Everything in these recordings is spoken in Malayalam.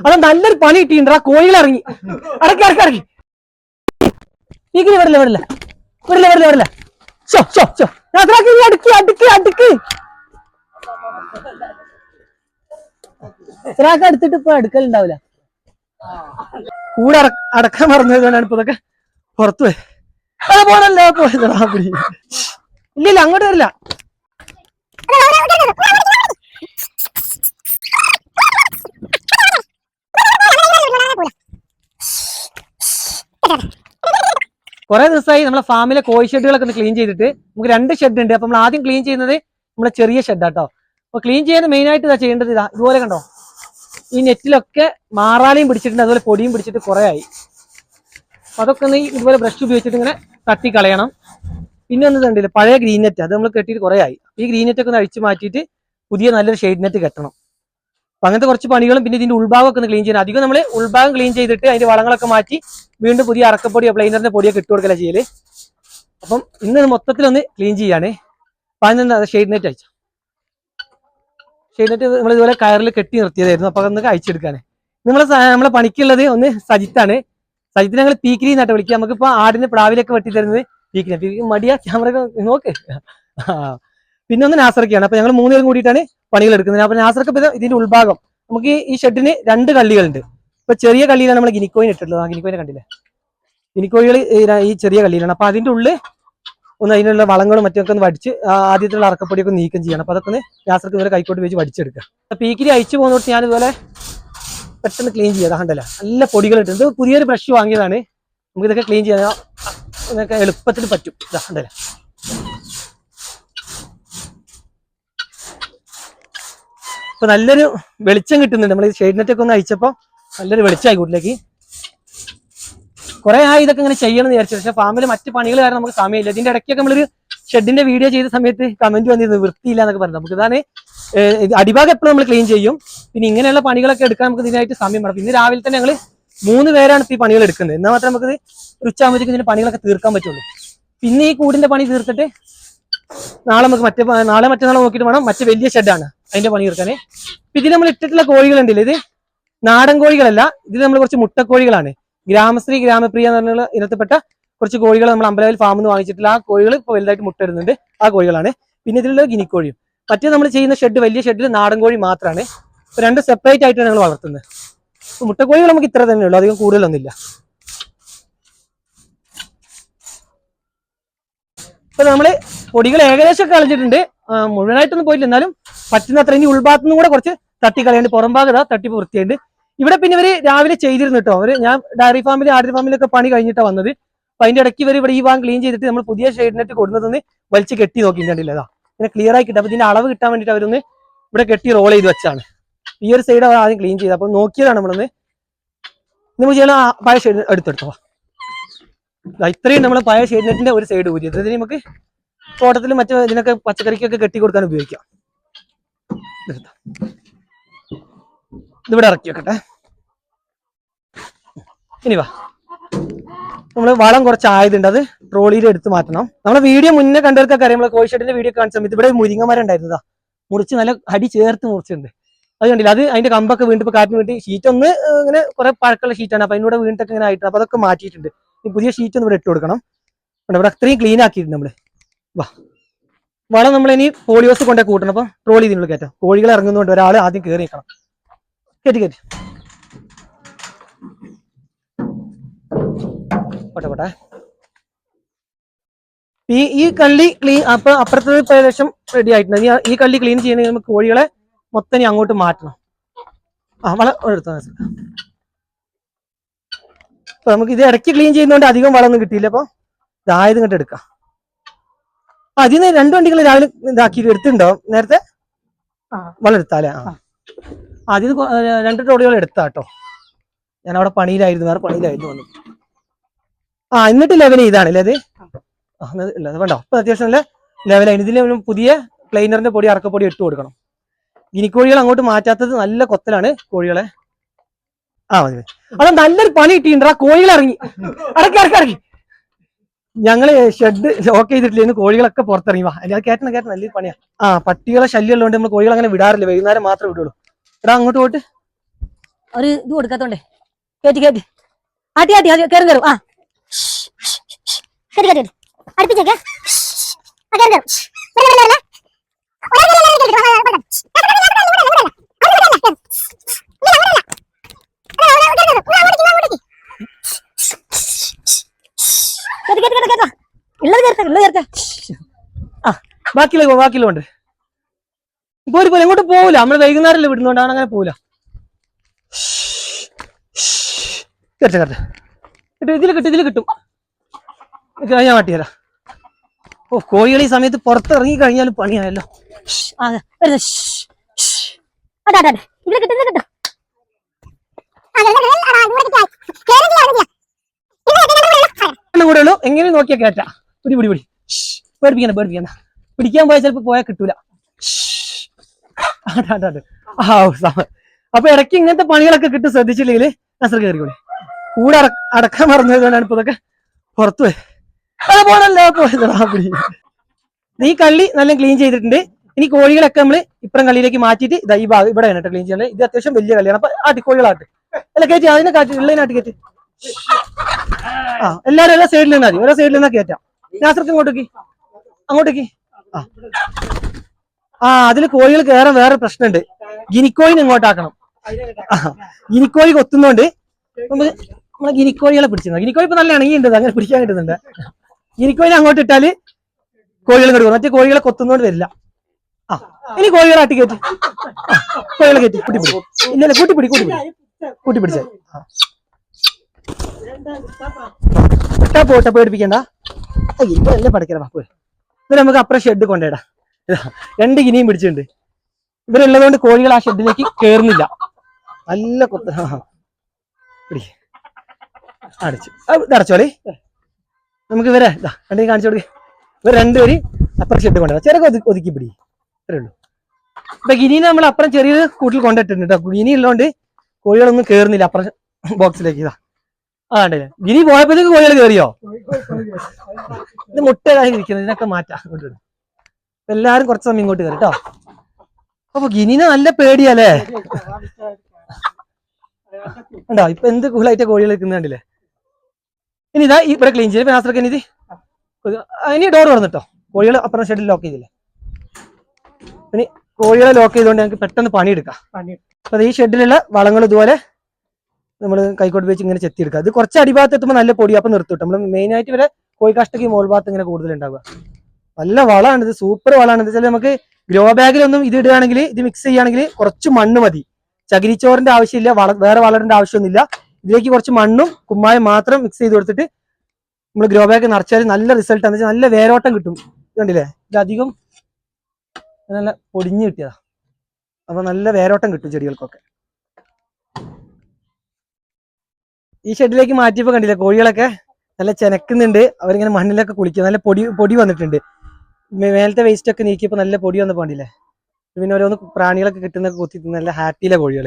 അത് നല്ലൊരു പണി കിട്ടിയിട്ടുണ്ട് ആ കോഴികൾ ഇറങ്ങി അടക്കി അടക്കി അടക്കി. ഇങ്ങനെ വരില്ല വരില്ല വരില്ല വരില്ല വരില്ല ഷോ ഷോ ഷോ നാസറാക്കി നീ അടുക്കി അടുക്കി അടുക്കി. നാസറാക്ക് അടുത്തിട്ട് ഇപ്പൊ അടുക്കലുണ്ടാവില്ല കൂടെ അട- അടക്കാൻ മറന്നതുകൊണ്ടാണ് ഇപ്പൊ ഇതൊക്കെ പുറത്തു പോയി ആ പോണല്ലോ പോയത് ആ പിടി. ഇല്ല ഇല്ല അങ്ങോട്ട് വരില്ല. കുറെ ദിവസമായി നമ്മളെ ഫാമിലെ കോഴി ഷെഡുകളൊക്കെ ഒന്ന് ക്ലീൻ ചെയ്തിട്ട് നമുക്ക് രണ്ട് ഷെഡ് ഉണ്ട്. അപ്പൊ നമ്മൾ ആദ്യം ക്ലീൻ ചെയ്യുന്നത് നമ്മളെ ചെറിയ ഷെഡാട്ടോ അപ്പൊ ക്ലീൻ ചെയ്യുന്നത് മെയിൻ ആയിട്ട് ഇതാ ചെയ്യേണ്ടത് ഇതാ. ഇതുപോലെ കണ്ടോ? ഈ നെറ്റിലൊക്കെ മാറാലയും പിടിച്ചിട്ടുണ്ട്. അതുപോലെ പൊടിയും പിടിച്ചിട്ട് കുറെ ആയി. അപ്പൊ അതൊക്കെ ഒന്ന് ഇതുപോലെ ബ്രഷ് ഉപയോഗിച്ചിട്ട് ഇങ്ങനെ തട്ടി കളയണം. പിന്നെ ഒന്ന് കണ്ടില്ല? പഴയ ഗ്രീൻ നെറ്റ് അത് നമ്മൾ കെട്ടിയിട്ട് കുറെ ആയി. ഈ ഗ്രീൻ നെറ്റ് ഒക്കെ ഒന്ന് അഴിച്ചു മാറ്റിയിട്ട് പുതിയ നല്ലൊരു ഷെയ്ഡ് നെറ്റ് കെട്ടണം. അപ്പൊ അങ്ങനത്തെ കുറച്ച് പണികളും പിന്നെ ഇതിന്റെ ഉൾഭാഗം ഒക്കെ ഒന്ന് ക്ലീൻ ചെയ്യണം. അധികം നമ്മൾ ഉൾഭാഗം ക്ലീൻ ചെയ്തിട്ട് അതിന്റെ വളങ്ങളൊക്കെ മാറ്റി വീണ്ടും പുതിയ അറക്കപ്പൊടിയോ പ്ലെയിനറിന്റെ പൊടിയൊക്കെ ഇട്ട് കൊടുക്കല ചെയ്യൽ. അപ്പം ഇന്ന് മൊത്തത്തിലൊന്ന് ക്ലീൻ ചെയ്യാണ്. അപ്പൊ അതിന് ഷെയ്ഡ് നെറ്റ് അയച്ചു? ഷെയ്ഡ് നെറ്റ് നമ്മൾ ഇതുപോലെ കയറിൽ കെട്ടി നിർത്തിയതായിരുന്നു. അപ്പൊ അതൊന്ന് അയച്ചെടുക്കാണ് നമ്മളെ നമ്മളെ പണിക്കുള്ളത് ഒന്ന് സജിത്താണ്. സജിത്തിന് ഞങ്ങൾ പീക്കിരി വിളിക്കാം വിളിക്കുക. നമുക്കിപ്പോ ആടിന് പ്ലാവിലൊക്കെ വെട്ടി തരുന്നത് പീക്കിരി പീക്കിരി മടിയാ ക്യാമറ നോക്ക്. പിന്നെ ഒന്ന് നാസർക്കാണ്. അപ്പൊ ഞങ്ങൾ മൂന്നുപേരും കൂടിയിട്ടാണ് പണികൾ എടുക്കുന്നത്. അപ്പൊ നാസർക്ക് ഇതിന്റെ ഉൾഭാഗം നമുക്ക് ഈ- ഷെഡിന് രണ്ട് കള്ളികളുണ്ട് ഇപ്പൊ ചെറിയ കള്ളിയിലാണ് നമ്മൾ ഗിനിക്കോയിൻ ഇട്ടിട്ടുള്ളത്. ആ ഗിനിക്കോയിനെ കണ്ടില്ലേ? ഗിനിക്കോഴികൾ ഈ ചെറിയ കള്ളിയിലാണ് അപ്പൊ അതിന്റെ ഉള്ളിൽ ഒന്ന് അതിനുള്ള വളങ്ങളും മറ്റൊക്കെ ഒന്ന് വടിച്ച് ആദ്യത്തിലുള്ള അറക്കപ്പൊടിയൊക്കെ നീക്കം ചെയ്യണം. അപ്പൊ അതൊക്കെ നാസർക്ക് ഇതുപോലെ കൈക്കോട്ട് വെച്ച് വടിച്ചെടുക്കുക. പീക്കിരി അയച്ചു പോകുന്നോട്ട് ഞാൻ ഇതുപോലെ പെട്ടെന്ന് ക്ലീൻ ചെയ്യാം കണ്ടല്ല? നല്ല പൊടികൾ ഇത് പുതിയൊരു ബ്രഷ് വാങ്ങിയതാണ്. നമുക്ക് ഇതൊക്കെ ക്ലീൻ ചെയ്യാൻ എളുപ്പത്തിൽ പറ്റും. കണ്ടല്ല? ഇപ്പൊ നല്ലൊരു വെളിച്ചം കിട്ടുന്നുണ്ട്. നമ്മൾ ഈ ഷെയ്ഡ് നെറ്റ് ഒക്കെ ഒന്ന് അയച്ചപ്പോ നല്ലൊരു വെളിച്ചമായി കൂട്ടിലേക്ക്. കുറെ ആയി ഇതൊക്കെ ഇങ്ങനെ ചെയ്യണം എന്ന് വിചാരിച്ചു. പക്ഷെ ഫാമിൽ മറ്റ് പണികൾ കാരണം നമുക്ക് സമയമില്ല. ഇതിന്റെ ഇടയ്ക്കൊക്കെ നമ്മളൊരു ഷെഡിന്റെ വീഡിയോ ചെയ്ത സമയത്ത് കമന്റ് വന്നിരുന്നു വൃത്തിയില്ല എന്നൊക്കെ പറഞ്ഞു നമുക്ക് ഇതാണ് അടിഭാഗം എപ്പോഴും നമ്മൾ ക്ലീൻ ചെയ്യും. പിന്നെ ഇങ്ങനെയുള്ള പണികളൊക്കെ എടുക്കാൻ നമുക്ക് ഇതിനായിട്ട് സമയം വേണം. ഇന്ന് രാവിലെ തന്നെ ഞങ്ങൾ മൂന്ന് പേരാണ് ഈ പണികൾ എടുക്കുന്നത്. എന്നാൽ മാത്രമേ നമുക്ക് ഉച്ചയാകുമ്പോഴത്തേക്ക് ഇതിന്റെ പണികളൊക്കെ തീർക്കാൻ പറ്റുള്ളൂ. പിന്നെ ഈ കൂടിന്റെ പണി തീർത്തിട്ട് നാളെ നമുക്ക് മറ്റേ നാളെ മറ്റന്നാളെ നോക്കിയിട്ട് വേണം. മറ്റേ വലിയ ഷെഡാണ് അതിന്റെ പണി തീർക്കാനേ. ഇതിൽ നമ്മൾ ഇട്ടിട്ടുള്ള കോഴികളുണ്ടല്ലോ ഇത് നാടൻ കോഴികളല്ല ഇതിൽ നമ്മൾ കുറച്ച് മുട്ടക്കോഴികളാണ്. ഗ്രാമശ്രീ ഗ്രാമപ്രിയ എന്ന് പറഞ്ഞുള്ള ഇനത്തിൽപ്പെട്ട കുറച്ച് കോഴികൾ നമ്മൾ അമ്പലവയൽ ഫാമിൽ നിന്ന് വാങ്ങിച്ചിട്ടുള്ള ആ കോഴികൾ ഇപ്പോൾ വലുതായിട്ട് മുട്ടയിടുന്നുണ്ട്. ആ കോഴികളാണ്. പിന്നെ ഇതിലുള്ള ഗിനിക്കോഴിയും. മറ്റേ നമ്മൾ ചെയ്യുന്ന ഷെഡ് വലിയ ഷെഡിൽ നാടൻ കോഴി മാത്രമാണ് രണ്ട് സെപ്പറേറ്റ് ആയിട്ടാണ് ഞങ്ങൾ വളർത്തുന്നത്. മുട്ടക്കോഴികൾ നമുക്ക് ഇത്ര തന്നെ ഉള്ളൂ അധികം കൂടുതലൊന്നുമില്ല. ഇപ്പൊ നമ്മൾ പൊടികൾ ഏകദേശം കളഞ്ഞിട്ടുണ്ട്. മുഴുവനായിട്ടൊന്നും പോയില്ല എന്നാലും പറ്റുന്ന അത്ര ഇനി ഉൾഭാഗത്തു നിന്നും കൂടെ കുറച്ച് തട്ടി കളയുണ്ട് പുറം ഭാഗത തട്ടിപ്പ് വൃത്തിയുണ്ട്. ഇവിടെ പിന്നെ ഇവർ രാവിലെ ചെയ്തിരുന്നു കേട്ടോ. അവർ ഞാൻ ഡയറി ഫാമിൽ ആടി ഫാമിലൊക്കെ പണി കഴിഞ്ഞിട്ടാണ് വന്നത്. അപ്പൊ അതിന്റെ ഇടയ്ക്ക് ഇവർ ഇവിടെ ഈ ഭാഗം ക്ലീൻ ചെയ്തിട്ട് നമ്മൾ പുതിയ ഷെയ്ഡ് നെറ്റ് കൊടുക്കുന്നതൊന്ന് വലിച്ച് കെട്ടി നോക്കിയിട്ടുണ്ടല്ലോ അതാ ക്ലിയർ ആയി കിട്ടും. അപ്പൊ ഇതിന്റെ അളവ് കിട്ടാൻ വേണ്ടിട്ട് അവരൊന്ന് ഇവിടെ കെട്ടി റോൾ ചെയ്ത് വെച്ചാണ്. ഈ ഒരു സൈഡ് അവർ ആദ്യം ക്ലീൻ ചെയ്ത് അപ്പൊ നോക്കിയതാണ് നമ്മളൊന്ന്. നമ്മൾ ചെയ്യണം പഴയ ഷെയ്ഡ് എടുത്തെടുത്തോ. ഇത്രയും നമ്മൾ പഴയ ഷെയ്ഡ് നെറ്റിന്റെ ഒരു സൈഡ് ഊരി. ഇതിന് നമുക്ക് തോട്ടത്തിലും മറ്റു ഇതിനൊക്കെ പച്ചക്കറിക്കൊക്കെ കെട്ടി കൊടുക്കാൻ ഉപയോഗിക്കാം. ഇതിവിടെ ഇറക്കി വെക്കട്ടെ. ഇനി വാ. നമ്മൾ വളം കുറച്ച് ആയതുണ്ട് അത് ട്രോളിയിൽ എടുത്ത് മാറ്റണം. നമ്മളെ വീഡിയോ മുന്നേ കണ്ടവർക്കൊക്കെ അറിയാം. നമ്മളെ കോഴിഷെട്ടിന്റെ വീഡിയോ കാണിച്ച സമയത്ത് ഇവിടെ മുരിങ്ങമരം ഉണ്ടായിരുന്നതാ. മുറിച്ച് നല്ല അടി ചേർത്ത് മുറിച്ചിട്ടുണ്ട്. അത് കണ്ടില്ല? അത് അതിന്റെ കമ്പൊക്കെ വീണ്ടും കാറ്റിന് വേണ്ടി ഷീറ്റ് ഒന്ന് ഇങ്ങനെ കുറെ പഴക്കമുള്ള ഷീറ്റാണ് അപ്പൊ അതിനോട് വീണ്ടൊക്കെ ഇങ്ങനെ ആയിട്ടുണ്ട്. അപ്പൊ അതൊക്കെ മാറ്റിയിട്ടുണ്ട്. പുതിയ ഷീറ്റ് ഒന്ന് ഇവിടെ ഇട്ട് കൊടുക്കണം. ഇവിടെ അത്രയും ക്ലീൻ ആക്കിയിട്ടുണ്ട് നമ്മൾ. വാ. വളം നമ്മൾ ഇനി പോളിയോസ് കൊണ്ടേ കൂട്ടണം. അപ്പൊ ട്രോളി ഇതിനുള്ളിൽ കയറ്റാം. കോഴികൾ ഇറങ്ങുന്നതുകൊണ്ട് ഒരാൾ ആദ്യം കയറി നിൽക്കണം. കയറ്റി കയറ്റി. പോട്ടെ ഈ ഈ കള്ളി ക്ലീൻ അപ്പൊ അപ്പുറത്തത് പ്രദേശം റെഡി ആയിട്ടുണ്ട്. ഇനി ഈ കള്ളി ക്ലീൻ ചെയ്യണമെങ്കിൽ നമുക്ക് കോഴികളെ മൊത്തം ഇനി അങ്ങോട്ട് മാറ്റണം. ആ വളം എടുത്താൽ അപ്പൊ നമുക്ക് ഇത് ഇടയ്ക്ക് ക്ലീൻ ചെയ്യുന്നതുകൊണ്ട് അധികം വളമൊന്നും കിട്ടിയില്ല. അപ്പൊ ഇതായത് ഇങ്ങോട്ട് എടുക്കാം. അതിൽ നിന്ന് രണ്ട് വണ്ടികൾ രാവിലെ ഇതാക്കി എടുത്തിട്ടുണ്ടോ? നേരത്തെ ആ. വളം എടുത്താലേ ആ. അതിൽ രണ്ട് ട്രോളികൾ എടുത്താട്ടോ ഞാൻ അവിടെ പണിയിലായിരുന്നു വേറെ പണിയിലായിരുന്നു വന്നു. ആ എന്നിട്ട് ലെവൽ ചെയ്താണല്ലേ അത്? ഇല്ല, വേണ്ട. അപ്പൊ അത്യാവശ്യം നല്ല ലെവലായി ഇതിൽ പുതിയ പ്ലെയിനറിന്റെ പൊടി അറക്കപ്പൊടി ഇട്ട് കൊടുക്കണം. ഗിനിക്കോഴികൾ അങ്ങോട്ട് മാറ്റാത്തത് നല്ല കൊത്തലാണ് കോഴികളെ. ആ മതി മതി. നല്ലൊരു പണി കിട്ടിയിട്ടുണ്ട്. ആ കോഴികൾ ഇറങ്ങി. അടക്കി ഇറക്കി അടക്കി. ഞങ്ങൾ ഷെഡ് ലോക്ക് ചെയ്തിട്ടില്ലായിരുന്നു കോഴികളൊക്കെ പുറത്തിറങ്ങി. വാ. അല്ലെ? അത് കേട്ടണം കേട്ടണം നല്ലൊരു പണിയാ. ആ പട്ടികളെ ശല്യമുള്ളതുകൊണ്ട് നമ്മൾ കോഴികൾ അങ്ങനെ വിടാറില്ല. വൈകുന്നേരം മാത്രമേ വിടുള്ളൂ. എടാ അങ്ങോട്ട് പോയിട്ട്. ഒരു ഇത് കൊടുക്കാത്തോണ്ടേ. കേട്ടി കേട്ടി ആട്ടി ആട്ടി ആട്ടി. കയറും കയറും ആ. അടുപ്പിച്ചേക്ക്. കേറ്റി കേറ്റി കേട്ടോ ഉള്ളത് കയറട്ടെ ആ. ബാക്കിയുള്ള ബാക്കിയുള്ള ഉണ്ട് പോരി പോലെ എങ്ങോട്ട് പോവില്ല. നമ്മൾ വൈകുന്നേരമല്ലേ വിടുന്നോണ്ടാണ് അങ്ങനെ പോവില്ല. കറക്റ്റ് കറക്റ്റ് കിട്ടും ഇതിൽ കിട്ടും. ഇതിൽ കിട്ടും ഞാൻ മാട്ടിയല്ല ഓ കോഴികൾ ഈ സമയത്ത് പുറത്തിറങ്ങി കഴിഞ്ഞാലും പണിയായല്ലോ. ആ വരുന്നു അതെ അതെ അതെ. ഇതിൽ കിട്ടും ഇതിൽ കിട്ടും ആ കേറി കേറി ആ ഇവിടെ കിട്ടാ കേറി കേറി എണ്ണം കൂടെ ഉള്ളൂ എങ്ങനെ നോക്കിയാ കേറ്റാ? പിടി പിടി പിടി. പേടിപ്പിക്കണ്ട പേടിപ്പിക്കണ്ട. പിടിക്കാൻ പോയാൽ ചിലപ്പോ പോയാൽ കിട്ടൂല. അപ്പൊ ഇടയ്ക്ക് ഇങ്ങനത്തെ പണികളൊക്കെ കിട്ടും ശ്രദ്ധിച്ചില്ലെങ്കിൽ നസർ കയറിക്കോളെ കൂടെ അട- അടക്കാൻ മറന്നതുകൊണ്ടാണ് ഇപ്പൊ ഇതൊക്കെ പുറത്തു പോയി നീ കള്ളി നല്ല ക്ലീൻ ചെയ്തിട്ടുണ്ട്. ഇനി കോഴികളൊക്കെ നമ്മൾ ഇപ്പുറം കള്ളിയിലേക്ക് മാറ്റിയിട്ട് ഇതാ ഈ ഭാഗം ഇവിടെ കേട്ടോ ക്ലീൻ ചെയ്യണത് ഇത് അത്യാവശ്യം വലിയ കള്ളിയാണ്. അപ്പൊ ആട്ടി കോഴികളാട്ട്. അല്ല കയറ്റി അതിനെ കാട്ടി ഉള്ളതിനാട്ടി കയറ്റി ആ എല്ലാരും എല്ലാ സൈഡിൽ നിന്നാ മതി. ഓരോ സൈഡിൽ നിന്നാ കയറ്റാം നാസർക്ക് ഇങ്ങോട്ടേക്ക്. അങ്ങോട്ടേക്ക്. ആ. ആ അതിൽ കോഴികൾ കയറാൻ വേറെ പ്രശ്നമുണ്ട് ഗിനിക്കോയിന് ഇങ്ങോട്ടാക്കണം. ഗിനിക്കോഴി കൊത്തുന്നോണ്ട് നമ്മൾ ഗിനിക്കോഴികളെ പിടിച്ചിരുന്നു. ഗിനിക്കോഴി ഇപ്പൊ നല്ല ഇണങ്ങി ഉണ്ട് അങ്ങനെ പിടിക്കാൻ കിട്ടുന്നുണ്ട്. ഗിനിക്കോയിനെ അങ്ങോട്ട് ഇട്ടാൽ കോഴികൾ കിടക്കും മറ്റേ കോഴികളെ കൊത്തുന്നോണ്ട് വരില്ല. ആ ഇനി കോഴികളെ ആട്ടി കയറ്റി കോഴികളെ കയറ്റി കൂട്ടിപ്പിടി. ഇല്ലല്ലേ ഇല്ല കൂട്ടിപ്പിടി കൂട്ടിപ്പിടി. കൂട്ടിപ്പിടിച്ചേ. ആ. വിട്ടാ പോട്ടെ പേടിപ്പിക്കണ്ട ഇപ്പൊ എല്ലാം പടക്കല? പോയി. ഇത് നമുക്ക് അപ്പുറം ഷെഡ് കൊണ്ടേടാ. രണ്ട് ഗിനിയും പിടിച്ചിട്ടുണ്ട്. ഇവരുള്ളതുകൊണ്ട് കോഴികൾ ആ ഷെഡിലേക്ക് കേറുന്നില്ല. നല്ല കൊത്ത അടച്ചു. അടച്ചോളി നമുക്ക് ഇവരെ രണ്ടേ കാണിച്ചു കൊടുക്കുക ഇവർ രണ്ടുപേരും അപ്പുറം ഷെഡ് കൊണ്ടുവരാം. ചെറിയ ഒതുക്കി ഒതുക്കി പിടി. ഇത്രേ ഉള്ളൂ. ഇപ്പൊ ഗിനീനെ നമ്മൾ അപ്പുറം ചെറിയൊരു കൂട്ടിൽ കൊണ്ടിട്ടുണ്ട് കേട്ടോ. ഗിനി ഉള്ളതുകൊണ്ട് കോഴികളൊന്നും കേറുന്നില്ല അപ്പുറം ബോക്സിലേക്ക് ഇതാ ആ ഉണ്ടല്ലേ ഗിനി പോയപ്പോഴത്തേക്ക് കോഴികൾ കയറിയോ ഇത് മുട്ടയായി ഇരിക്കുന്നത് ഇതിനൊക്കെ മാറ്റാം. അങ്ങോട്ട് എല്ലാരും കുറച്ച് സമയം ഇങ്ങോട്ട് കയറി കേട്ടോ. അപ്പൊ ഗിനിനെ നല്ല പേടിയല്ലേ ഉണ്ടോ? ഇപ്പൊ എന്ത് കൂളായിട്ട് കോഴികൾ നിൽക്കുന്ന കണ്ടില്ലേ? ഇനി ഇതാ ഇവിടെ ക്ലീൻ ചെയ്ത് നാസർക്ക് ഇനി ഇത് ഇനി ഡോർ തുറന്നിട്ടോ കോഴികൾ അപ്പുറം ഷെഡിൽ ലോക്ക് ചെയ്തില്ലേ? ഇനി കോഴികളെ ലോക്ക് ചെയ്തുകൊണ്ട് ഞങ്ങൾക്ക് പെട്ടെന്ന് പണിയെടുക്കാം. അപ്പൊ ഈ ഷെഡിലുള്ള വളങ്ങൾ ഇതുപോലെ നമ്മൾ കൈക്കോട്ട് വെച്ച് ഇങ്ങനെ ചെത്തിയെടുക്കുക. അത് കുറച്ച് അടിഭാഗത്ത് എത്തുമ്പോൾ നല്ല പൊടി അപ്പം നിർത്തും നമ്മൾ മെയിൻ ആയിട്ട് ഇവരെ കോഴിക്കാഷ്ടക്ക് മോൾ ഭാഗത്ത് ഇങ്ങനെ കൂടുതൽ ഉണ്ടാവുക നല്ല വളമാണ് ഇത് സൂപ്പർ വളമാണ് എന്താ നമുക്ക് ഗ്രോ ബാഗിലൊന്നും ഇത് ഇടുകയാണെങ്കിൽ ഇത് മിക്സ് ചെയ്യുകയാണെങ്കിൽ കുറച്ച് മണ്ണ് മതി. ചകിരിച്ചോറിന്റെ ആവശ്യമില്ല വള വേറെ വളരേണ്ട ആവശ്യമൊന്നുമില്ല. ഇതിലേക്ക് കുറച്ച് മണ്ണും കുമ്മായും മാത്രം മിക്സ് ചെയ്ത് കൊടുത്തിട്ട് നമ്മൾ ഗ്രോ ബാഗ് നിറച്ചാൽ നല്ല റിസൾട്ട് എന്ന് വെച്ചാൽ നല്ല വേരോട്ടം കിട്ടും. കണ്ടില്ലേ? ഇതധികം നല്ല പൊടിഞ്ഞ് കിട്ടിയതാ. അപ്പൊ നല്ല വേരോട്ടം കിട്ടും ചെടികൾക്കൊക്കെ. ഈ ഷെഡിലേക്ക് മാറ്റിയപ്പോ കണ്ടില്ല കോഴികളൊക്കെ നല്ല ചെനക്കുന്നുണ്ട്. അവരിങ്ങനെ മണ്ണിലൊക്കെ കുളിക്കുക നല്ല പൊടി പൊടി വന്നിട്ടുണ്ട്. മേലത്തെ വേസ്റ്റ് ഒക്കെ നീക്കിയപ്പോ നല്ല പൊടി വന്നപ്പോ കണ്ടില്ലേ? പിന്നെ ഓരോന്ന് പ്രാണികളൊക്കെ കിട്ടുന്ന കുത്തി നല്ല ഹാപ്പിയിലെ കോഴികൾ?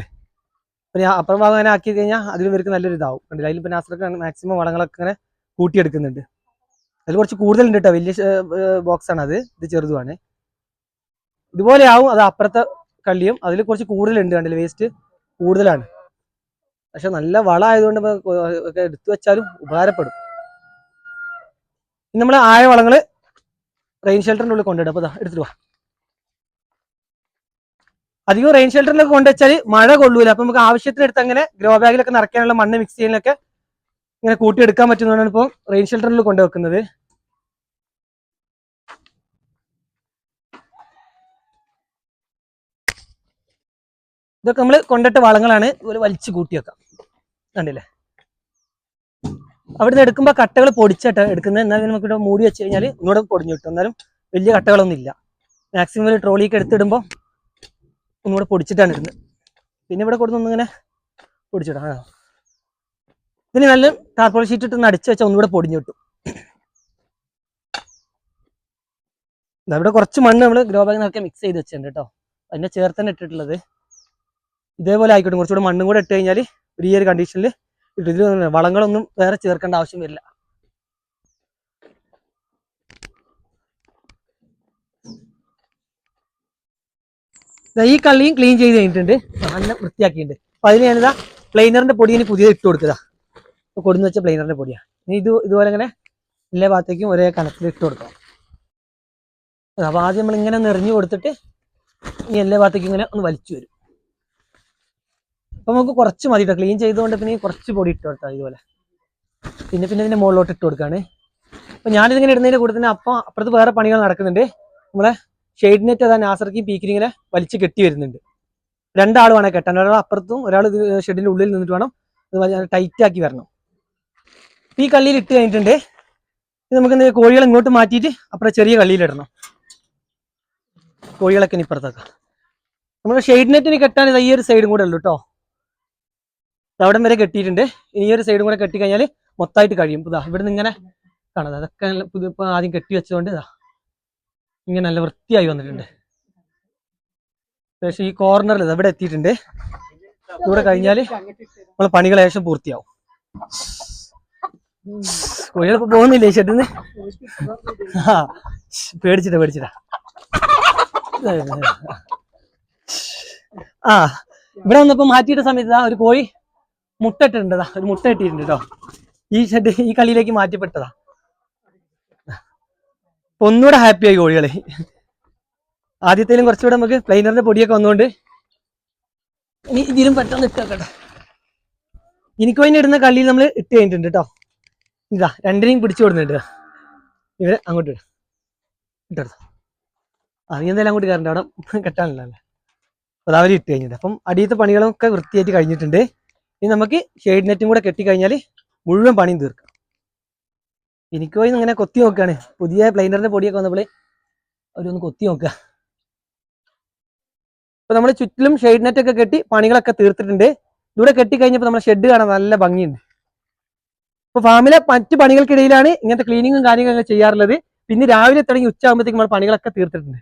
ഞാൻ അപ്പുറം ഭാഗം അങ്ങനെ ആക്കി കഴിഞ്ഞാൽ അതിലും ഇവർക്ക് നല്ലൊരു ഇതാവും. കണ്ടില്ല? അതിൽ പിന്നെ നാസർക്ക് മാക്സിമം വളങ്ങളൊക്കെ ഇങ്ങനെ കൂട്ടിയെടുക്കുന്നുണ്ട്. അതിൽ കുറച്ച് കൂടുതലുണ്ട് കേട്ടോ വലിയ ബോക്സ് ആണ് അത്. ഇത് ചെറുതുമാണ്. ഇതുപോലെ ആവും അത് അപ്പുറത്തെ കള്ളിയും. അതിൽ കുറച്ച് കൂടുതലുണ്ട് കണ്ടില്ല? വേസ്റ്റ് കൂടുതലാണ്. പക്ഷെ നല്ല വളമായതുകൊണ്ട് ഒക്കെ എടുത്തു വെച്ചാലും ഉപകാരപ്പെടും. നമ്മൾ ആയ വളങ്ങൾ റെയിൻ ഷെൽട്ടറിന്റെ ഉള്ളിൽ കൊണ്ടിടും അപ്പോൾ എടുത്തിട്ട് വാ. അധികം റെയിൻ ഷെൽട്ടറിലൊക്കെ കൊണ്ടുവച്ചാൽ മഴ കൊള്ളൂല. അപ്പം നമുക്ക് ആവശ്യത്തിന് എടുത്ത് അങ്ങനെ ഗ്രോ ബാഗിലൊക്കെ നിറയ്ക്കാനുള്ള മണ്ണ് മിക്സ് ചെയ്യാനൊക്കെ ഇങ്ങനെ കൂട്ടിയെടുക്കാൻ പറ്റുന്നതാണ് ഇപ്പോൾ റെയിൻ ഷെൽട്ടറിൽ കൊണ്ടുവെക്കുന്നത് ഇതൊക്കെ നമ്മൾ കൊണ്ടിട്ട വളങ്ങളാണ് ഇതുപോലെ വലിച്ചു കൂട്ടി വെക്കാം. കണ്ടില്ലേ? അവിടുന്ന് എടുക്കുമ്പോൾ കട്ടകൾ പൊടിച്ചിട്ട് എടുക്കുന്നത്. എന്നാലും നമുക്ക് ഇവിടെ മൂടി വെച്ച് കഴിഞ്ഞാൽ ഇങ്ങോട്ട് പൊടിഞ്ഞു കിട്ടും. എന്നാലും വലിയ കട്ടകളൊന്നും ഇല്ല. മാക്സിമം ഒരു ട്രോളിക്ക് എടുത്തിടുമ്പോൾ ഒന്നുകൂടെ പൊടിച്ചിട്ടാണ് ഇടുന്നത്. പിന്നെ ഇവിടെ കൊടുത്ത് ഒന്നിങ്ങനെ പൊടിച്ചിടാം. ആ. ഇതിന് നല്ല ടാർപോൾ ഷീറ്റ് ഇട്ട് അടിച്ചു വെച്ചാൽ ഒന്നുകൂടെ പൊടിഞ്ഞു കിട്ടും. ഇവിടെ കുറച്ച് മണ്ണ് നമ്മൾ ഗ്രോ ബാഗ് നിറക്കെ മിക്സ് ചെയ്ത് വെച്ചിട്ടുണ്ട് കേട്ടോ. അതിനെ ചേർത്തന്നെ ഇട്ടിട്ടുള്ളത്. ഇതേപോലെ ആയിക്കോട്ടെ. കുറച്ചുകൂടെ മണ്ണും കൂടെ ഇട്ട് കഴിഞ്ഞാൽ ഒരു ഈ ഒരു കണ്ടീഷനിൽ ഇതിൽ വളങ്ങളൊന്നും വേറെ ചേർക്കേണ്ട ആവശ്യം വരില്ല. ഈ കള്ളിയും ക്ലീൻ ചെയ്ത് കഴിഞ്ഞിട്ടുണ്ട്. നല്ല വൃത്തിയാക്കിയിട്ടുണ്ട്. അപ്പൊ അതിന് ഞാനിതാ പ്ലെയിനറിന്റെ പൊടി ഇനി പുതിയത് ഇട്ട് കൊടുക്കുക കൊടുന്ന് വെച്ച പ്ലെയിനറിന്റെ പൊടിയാ. ഇനി ഇത് ഇതുപോലെ ഇങ്ങനെ എല്ലാ ഭാഗത്തേക്കും ഒരേ കണക്കിൽ ഇട്ട് കൊടുക്കാം അപ്പൊ ആദ്യം നമ്മൾ ഇങ്ങനെ നിറഞ്ഞു കൊടുത്തിട്ട് ഇനി എല്ലാ ഭാഗത്തേക്കും ഇങ്ങനെ ഒന്ന് വലിച്ചു വരും. അപ്പൊ നമുക്ക് കുറച്ച് മതി കേട്ടോ ക്ലീൻ ചെയ്തുകൊണ്ട് പിന്നെ കുറച്ച് പൊടി ഇട്ട് കൊടുത്താൽ ഇതുപോലെ. പിന്നെ പിന്നെ ഇതിന്റെ മുകളിലോട്ട് ഇട്ട് കൊടുക്കാണ്. അപ്പൊ ഞാനിതിങ്ങനെ ഇടുന്നതിന്റെ കൂടെ തന്നെ അപ്പം അപ്പുറത്ത് വേറെ പണികൾ നടക്കുന്നുണ്ട്. നമ്മളെ ഷെയ്ഡ് നെറ്റ് അതാ നാസർക്കും പീക്കിന് ഇങ്ങനെ വലിച്ച് കെട്ടി വരുന്നുണ്ട്. രണ്ടാൾ വേണം കെട്ടാൻ. ഒരാൾ അപ്പുറത്തും ഒരാൾ ഷെഡിന്റെ ഉള്ളിൽ നിന്നിട്ട് വേണം ഇത് ടൈറ്റ് ആക്കി വരണം. ഈ കള്ളിയിൽ ഇട്ട് കഴിഞ്ഞിട്ടുണ്ട്. ഇത് നമുക്ക് കോഴികൾ ഇങ്ങോട്ട് മാറ്റിയിട്ട് അപ്പുറം ചെറിയ കള്ളിയിലിടണം കോഴികളൊക്കെ ഇനി ഇപ്പുറത്താക്കാം. നമ്മൾ ഷെയ്ഡ് നെറ്റിന് കെട്ടാൻ ഇത് ഈ ഒരു സൈഡും കൂടെ ഉള്ളൂ കേട്ടോ അവിടം വരെ കെട്ടിയിട്ടുണ്ട്. ഇനി ഒരു സൈഡും കൂടെ കെട്ടി കഴിഞ്ഞാൽ മൊത്തമായിട്ട് കഴിയും. ഇതാ ഇവിടുന്ന് ഇങ്ങനെ കാണാം അതൊക്കെ ഇപ്പോൾ ആദ്യം കെട്ടി വെച്ചതുകൊണ്ട് ഇതാ ഇങ്ങനെ നല്ല വൃത്തിയായി വന്നിട്ടുണ്ട്. പക്ഷെ ഈ കോർണറിൽ ഇവിടെ എത്തിയിട്ടുണ്ട്. ഇവിടെ കഴിഞ്ഞാൽ നമ്മൾ പണികൾ ഏകദേശം പൂർത്തിയാവും. കോഴികളിപ്പോ പോകുന്നില്ലേ ചേട്ടന്? ആ പേടിച്ചിട്ടാ പേടിച്ചിട്ടാ. ആ ഇവിടെ വന്നപ്പോ മാറ്റിയിട്ട സമയത്ത് ഒരു കോഴി മുട്ട ഇട്ടിട്ടുണ്ട് ദാ, ഒരു മുട്ട ഇട്ടിട്ടുണ്ട് കേട്ടോ ഈ ഷെഡ് ഈ കളിയിലേക്ക് മാറ്റിപ്പെട്ടതാ. ഒന്നുകൂടെ ഹാപ്പി ആയി കോഴികളെ. ആദ്യത്തേലും കുറച്ചുകൂടെ നമുക്ക് പ്ലെയിനറിന്റെ പൊടിയൊക്കെ വന്നുകൊണ്ട് ഇനി ഇതിലും പെട്ടെന്ന് ഇട്ടേക്കട്ടെ എനിക്ക് വേണ്ടി ഇടുന്ന കള്ളിയിൽ നമ്മൾ ഇട്ട് കഴിഞ്ഞിട്ടുണ്ട് കേട്ടോ ഇതാ രണ്ടിനെയും പിടിച്ചു കൊടുക്കുന്നുണ്ട് ഇവരെ അങ്ങോട്ട് ഇടും. ഇട്ടെടുത്തു നീ എന്തായാലും അങ്ങോട്ട് കയറണ്ട അവിടെ കെട്ടാനില്ലല്ലേ അപ്പോൾ അവർ ഇട്ട് കഴിഞ്ഞിട്ട് അപ്പം അടിയത്തെ പണികളൊക്കെ വൃത്തിയായിട്ട് കഴിഞ്ഞിട്ടുണ്ട്. ഇനി നമുക്ക് ഷെയ്ഡ് നെറ്റും കൂടെ കെട്ടിക്കഴിഞ്ഞാൽ മുഴുവൻ പണിയും തീർക്കാം. എനിക്ക് പോയി ഇങ്ങനെ കൊത്തി നോക്കുകയാണ്. പുതിയ പ്ലെയിനറിന്റെ പൊടിയൊക്കെ വന്നപ്പോൾ അവരൊന്ന് കൊത്തി നോക്കുക. അപ്പോൾ നമ്മൾ ചുറ്റിലും ഷെയ്ഡ് നെറ്റ് ഒക്കെ കെട്ടി പണികളൊക്കെ തീർത്തിട്ടുണ്ട്. ഇവിടെ കെട്ടി കഴിഞ്ഞപ്പോൾ നമ്മുടെ ഷെഡ് കാണാൻ നല്ല ഭംഗിയുണ്ട്. അപ്പോൾ ഫാമിലെ മറ്റ് പണികൾക്കിടയിലാണ് ഇങ്ങനത്തെ ക്ലീനിങ്ങും കാര്യങ്ങളൊക്കെ ചെയ്യാറുള്ളത്. പിന്നെ രാവിലെ തുടങ്ങി ഉച്ച ആകുമ്പോഴത്തേക്കും നമ്മൾ പണികളൊക്കെ തീർത്തിട്ടുണ്ട്.